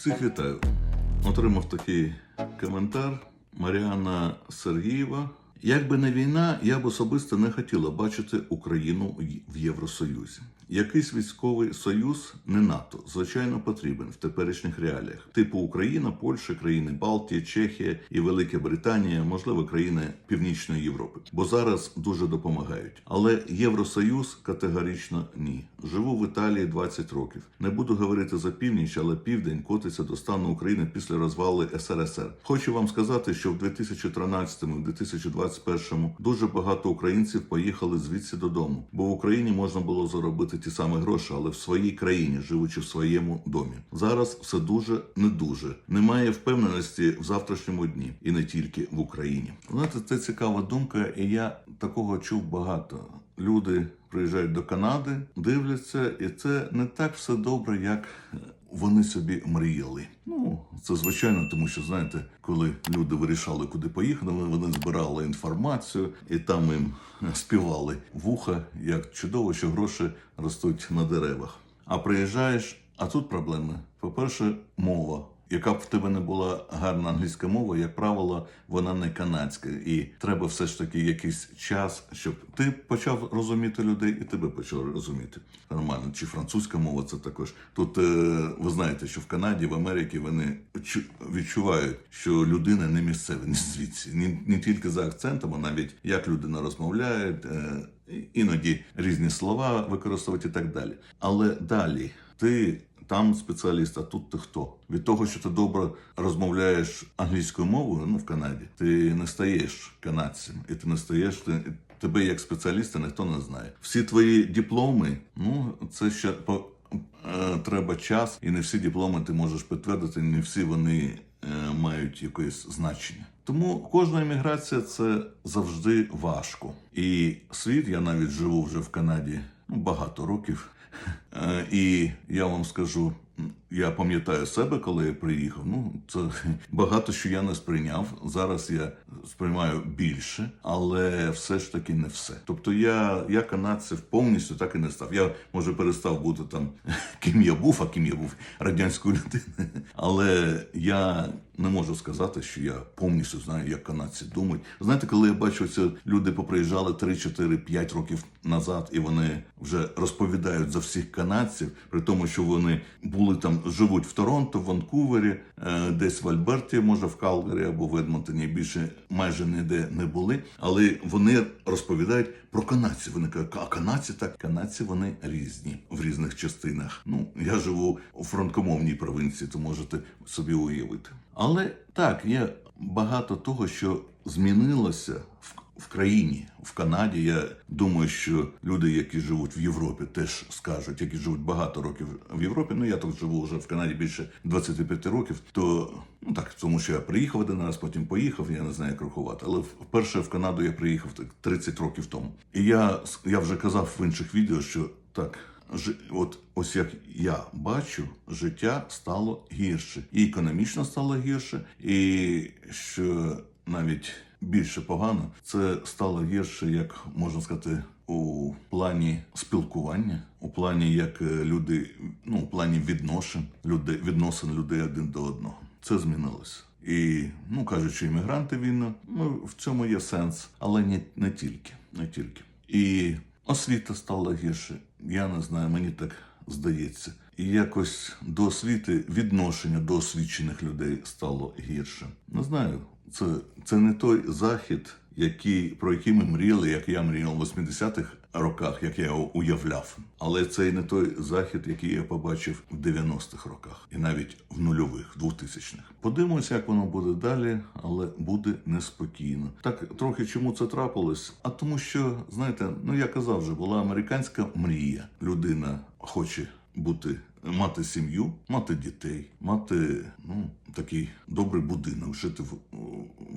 Всіх вітаю. Отримав такий коментар Маріана Сергієва. Якби не війна, я б особисто не хотіла бачити Україну в Євросоюзі. Якийсь військовий союз не НАТО, звичайно, потрібен в теперішніх реаліях, типу Україна, Польща, країни Балтії, Чехія і Велика Британія, можливо, країни Північної Європи, бо зараз дуже допомагають. Але Євросоюз категорично ні. Живу в Італії 20 років. Не буду говорити за північ, але південь котиться до стану України після розвалу СРСР. Хочу вам сказати, що в 2013-2021 дуже багато українців поїхали звідси додому, бо в Україні можна було заробити ті самі гроші, але в своїй країні, живучи в своєму домі. Зараз все дуже не дуже. Немає впевненості в завтрашньому дні, і не тільки в Україні. Знаєте, це цікава думка, і я такого чув багато. Люди приїжджають до Канади, дивляться, і це не так все добре, як вони собі мріяли. Ну, це звичайно, тому що знаєте, коли люди вирішали, куди поїхали, вони збирали інформацію і там їм співали вуха, як чудово, що гроші ростуть на деревах. А приїжджаєш, а тут проблеми. По-перше, мова. Яка б в тебе не була гарна англійська мова, як правило, вона не канадська, і треба все ж таки якийсь час, щоб ти почав розуміти людей, і тебе почав розуміти нормально. Чи французька мова це також тут. Е, ви знаєте, що в Канаді, в Америці вони чу- відчувають, що людина не місцева, не звідси, не тільки за акцентом, а навіть як людина розмовляє, е, іноді різні слова використовувати і так далі. Але далі ти там спеціаліст, а тут ти хто? Від того, що ти добре розмовляєш англійською мовою, ну в Канаді, ти не стаєш канадцем, і ти не стаєш ти. Тебе як спеціаліста ніхто не знає. Всі твої дипломи, ну це ще по е, треба час, і не всі дипломи ти можеш підтвердити, не всі вони е, мають якесь значення. Тому кожна еміграція це завжди важко. І світ, я навіть живу вже в Канаді ну, багато років. Е, І я вам скажу, я пам'ятаю себе, коли я приїхав. Ну, це багато що я не сприйняв. Зараз я сприймаю більше, але все ж таки не все. Тобто я, я канадців повністю так і не став. Я може перестав бути там ким я був, а ким я був радянською людиною. Але я не можу сказати, що я повністю знаю, як канадці думають. Знаєте, коли я бачу, це люди поприїжджали 3, 4, 5 років назад, і вони вже розповідають за всіх канадців, при тому, що вони були там, живуть в Торонто, в Ванкувері, е, десь в Альберті, може в Калгарі або в Едмонтоні, більше майже ніде не були. Але вони розповідають про канадців. Вони кажуть, а канадці так, канадці вони різні в різних частинах. Ну я живу у франкомовній провінції, то можете собі уявити. Але так, є багато того, що змінилося в, в країні, в Канаді. Я думаю, що люди, які живуть в Європі, теж скажуть, які живуть багато років в Європі. Ну я тут живу вже в Канаді більше 25 років. То ну так, тому що я приїхав один раз, потім поїхав. Я не знаю, як рахувати. Але вперше в Канаду я приїхав так 30 років тому. І я, я вже казав в інших відео, що так. От ось як я бачу, життя стало гірше, і економічно стало гірше, і що навіть більше погано, це стало гірше, як можна сказати, у плані спілкування, у плані як е, люди, ну у плані відношень людей, відносин людей один до одного. Це змінилося. І ну кажучи, іммігранти війна, ну в цьому є сенс, але не, не тільки, не тільки. І освіта стала гірше. Я не знаю, мені так здається. І якось до освіти відношення до освічених людей стало гірше. Не знаю, це, це не той захід, який, про який ми мріяли, як я мріяв в 80-х роках, як я його уявляв. Але це і не той захід, який я побачив в 90-х роках, і навіть в нульових, 2000-х. Подивимося, як воно буде далі, але буде неспокійно. Так трохи чому це трапилось? А тому, що знаєте, ну я казав вже, була американська мрія. Людина хоче бути. Мати сім'ю, мати дітей, мати ну такий добрий будинок, жити в,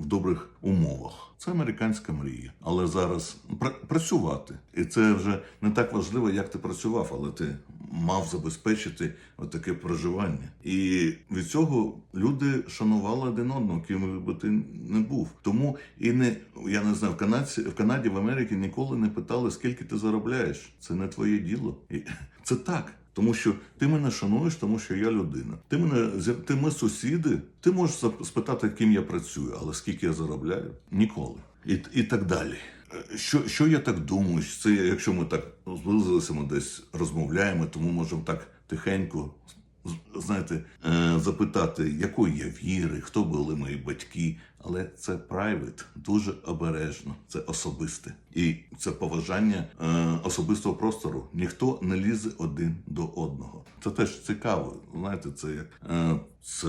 в добрих умовах. Це американська мрія. Але зараз пра- працювати, і це вже не так важливо, як ти працював, але ти мав забезпечити таке проживання. І від цього люди шанували один одного, ким би ти не був. Тому і не я не знаю, в Канаді, в Канаді, в Америці ніколи не питали, скільки ти заробляєш. Це не твоє діло. І це так. Тому що ти мене шануєш, тому що я людина. Ти мене ти ми сусіди. Ти можеш спитати, ким я працюю, але скільки я заробляю? Ніколи. І, і так далі. Що, що я так думаю? Це якщо ми так зблизилися, ми десь розмовляємо, тому можемо так тихенько. Знаєте, е, запитати, якої я віри, хто були мої батьки, але це private, дуже обережно, це особисте. І це поважання е, особистого простору. Ніхто не лізе один до одного. Це теж цікаво. Знаєте, це як е, це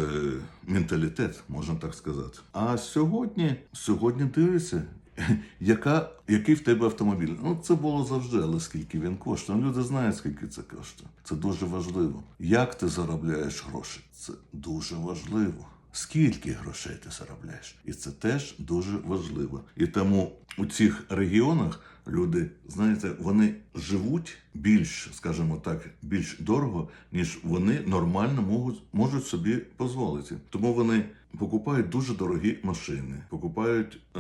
менталітет, можна так сказати. А сьогодні, сьогодні дивишся, яка, який в тебе автомобіль? Ну, це було завжди, але скільки він коштує? Ну, люди знають, скільки це коштує. Це дуже важливо. Як ти заробляєш гроші? Це дуже важливо. Скільки грошей ти заробляєш? І це теж дуже важливо. І тому у цих регіонах люди, знаєте, вони живуть більш, скажімо так, більш дорого, ніж вони нормально можуть, можуть собі дозволити. Тому вони покупають дуже дорогі машини, покупають е,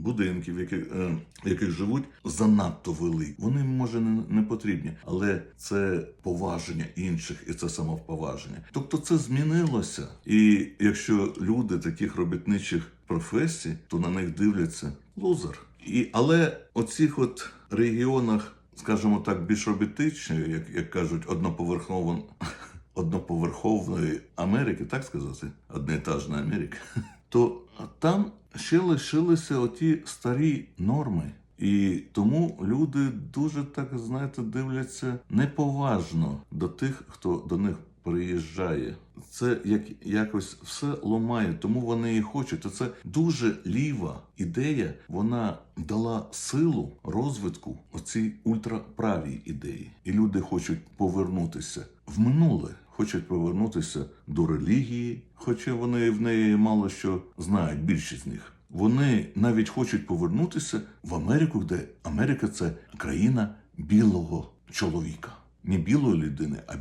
будинки, в яких, е, яких живуть занадто великі. Вони може не, не потрібні, але це поваження інших і це самоповаження. Тобто це змінилося. І якщо люди таких робітничих професій, то на них дивляться лузер. І, але оцих от регіонах, скажімо так, більш робітничних, як, як кажуть, одноповерхово одноповерховної Америки, так сказати, одноетажна Америка, то там ще лишилися оті старі норми. І тому люди дуже так знаєте дивляться неповажно до тих, хто до них приїжджає. Це як якось все ломає, тому вони і хочуть. Це дуже ліва ідея. Вона дала силу розвитку оцій ультраправій ідеї. І люди хочуть повернутися в минуле, хочуть повернутися до релігії, хоча вони в неї мало що знають, більшість з них. Вони навіть хочуть повернутися в Америку, де Америка це країна білого чоловіка. Не білої людини, а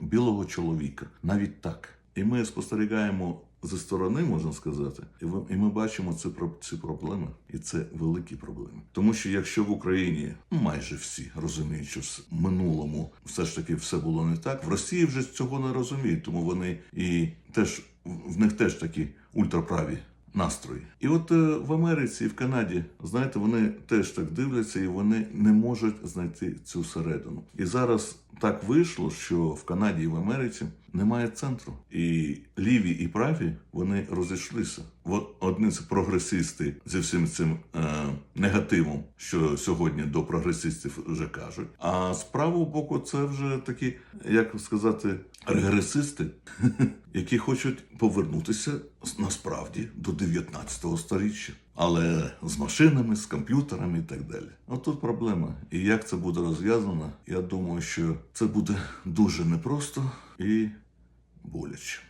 білого, чоловіка. Навіть так. І ми спостерігаємо зі сторони, можна сказати, і і ми бачимо ці, ці проблеми. І це великі проблеми. Тому що якщо в Україні майже всі розуміють, що в минулому все ж таки все було не так, в Росії вже цього не розуміють, тому вони і теж в них теж такі ультраправі настрої. І от е, в Америці і в Канаді, знаєте, вони теж так дивляться і вони не можуть знайти цю середину. І зараз так вийшло, що в Канаді і в Америці немає центру. І ліві і праві вони розійшлися. От одні це прогресисти зі всім цим е, негативом, що сьогодні до прогресистів вже кажуть. А з правого боку це вже такі, як сказати, регресисти, які хочуть повернутися насправді до 19 сторіччя. Але з машинами, з комп'ютерами і так далі. Отут тут проблема. І як це буде розв'язано, я думаю, що це буде дуже непросто і боляче.